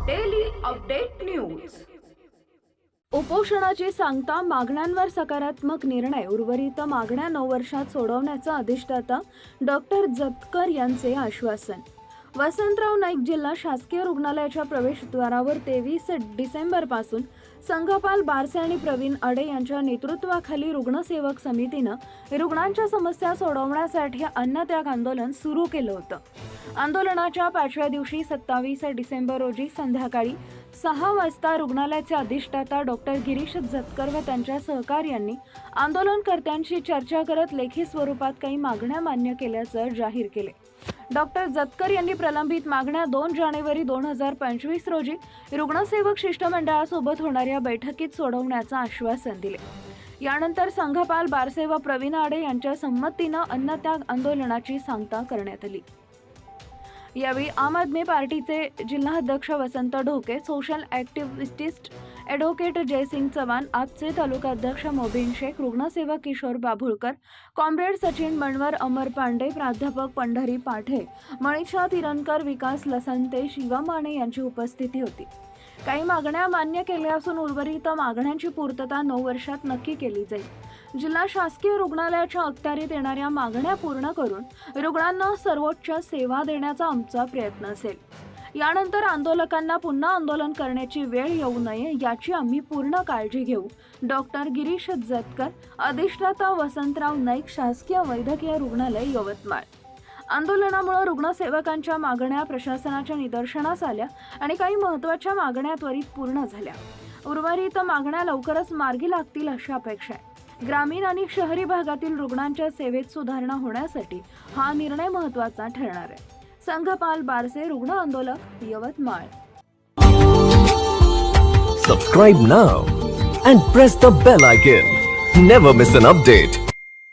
Update news उपोषणाची सांगता मागण्यांवर सकारात्मक निर्णय उर्वरित मागण्या नऊ वर्षात सोडवण्याचा अधिष्ठाता डॉक्टर जतकर यांचे आश्वासन. वसंतराव नाईक जिल्हा शासकीय रुग्णालयाच्या प्रवेशद्वारावर तेवीस डिसेंबरपासून संघपाल बारसे आणि प्रवीण अडे यांच्या नेतृत्वाखाली रुग्णसेवक समितीनं रुग्णांच्या समस्या सोडवण्यासाठी अन्नत्याग आंदोलन सुरू केलं होतं. आंदोलनाच्या पाचव्या दिवशी सत्तावीस डिसेंबर रोजी संध्याकाळी सहा वाजता रुग्णालयाचे अधिष्ठाता डॉक्टर गिरीश झतकर व त्यांच्या सहकार्यांनी आंदोलनकर्त्यांशी चर्चा करत लेखी स्वरूपात काही मागण्या मान्य केल्याचं जाहीर केले. डॉक्टर जतकर यांनी प्रलंबित मागण्या दोन जानेवारी दोन हजार पंचवीस रोजी रुग्णसेवक शिष्टमंडळासोबत होणाऱ्या बैठकीत सोडवण्याचं आश्वासन दिले. यानंतर संघपाल बारसे व प्रवीण आडे यांच्या संमतीनं अन्नत्याग आंदोलनाची सांगता करण्यात आली. यावेळी आम आदमी पार्टीचे जिल्हाध्यक्ष Vasant Dhoke social activist advocate Jaysing Chavan आपचे तालुकाध्यक्ष मोबिन शेख रुग्णसेवक किशोर बाभुळकर कॉम्रेड सचिन मणवर अमर पांडे प्राध्यापक पंढरी पाठे मणिषा तिरणकर विकास लसंते शिवा माने यांची उपस्थिती होती. काही मागण्या मान्य केल्या असून उर्वरित मागण्यांची पूर्तता नऊ वर्षात नक्की केली जाईल. जिल्हा शासकीय रुग्णालयाच्या अखत्यारीत येणाऱ्या मागण्या पूर्ण करून रुग्णांना सर्वोच्च सेवा देण्याचा आमचा प्रयत्न असेल. यानंतर आंदोलकांना पुन्हा आंदोलन करण्याची वेळ येऊ नये याची आम्ही पूर्ण काळजी घेऊ. डॉक्टर गिरीश जतकर अधिष्ठाता वसंतराव नाईक शासकीय वैद्यकीय रुग्णालय यवतमाळ. आंदोलनामुळे रुग्णसेवकांच्या मागण्या प्रशासनाच्या निदर्शनास आल्या आणि काही महत्त्वाच्या मागण्या त्वरित पूर्ण झाल्या. उर्वरित मागण्या लवकरच मार्गी लागतील अशी अपेक्षा आहे. ग्रामीण आणि शहरी भागातील रुग्णांच्या सेवेत सुधारणा होण्यासाठी हा निर्णय महत्त्वाचा ठरणार आहे. संघपाल बारसे रुग्ण आंदोलक Yavatmal. Subscribe now and press the bell icon never miss an update